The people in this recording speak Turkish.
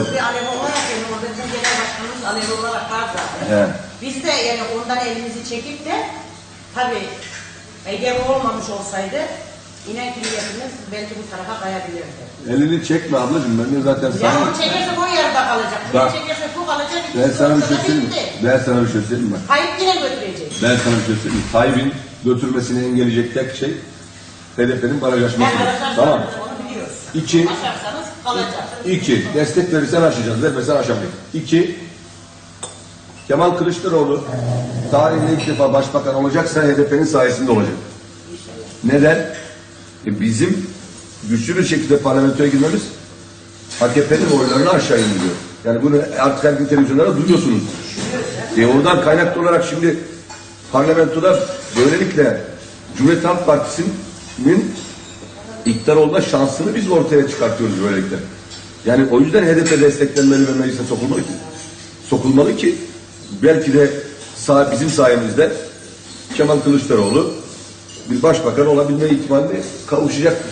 Bir alev olarak yani orada bizim genel başkanımız alev olarak var zaten. Biz de yani ondan elimizi çekip de tabii Ege olmamış olsaydı inen kiliyetimiz belki bu tarafa kayabilirdi. Elini çekme ablacığım. Ben de zaten Ya sana... onu çekerse o yarıda kalacak. Bak. Çekerse bu kalacak. Ben ikincisi sana bir şey söyleyeyim mi? Ben sana bir şey söyleyeyim mi? Kayıp yine götürecek. Ben sana bir şey söyleyeyim mi? Tayyip'in götürmesini engelleyecek tek şey HDP'nin baraj Ben açması. Tamam. İki, Açarsanız kalacak. iki, destek verirsen aşacağız, vermesen aşamayız. İki, Kemal Kılıçdaroğlu tarihinde ilk defa başbakan olacaksa HDP'nin sayesinde olacak. Neden? E bizim güçlü bir şekilde parlamentoya girmemiz AKP'nin oylarını aşağı indiriyor. Yani bunu artık her gün televizyonlarda duyuyorsunuz. E oradan kaynaklı olarak şimdi parlamentoda böylelikle Cumhuriyet Halk Partisi'nin iktidar olma şansını biz ortaya çıkartıyoruz böylelikle. Yani o yüzden HDP desteklenmeli ve meclise sokulmalı ki. Sokulmalı ki belki de sağ, bizim sayemizde Kemal Kılıçdaroğlu bir başbakan olabilme ihtimaline kavuşacaktır.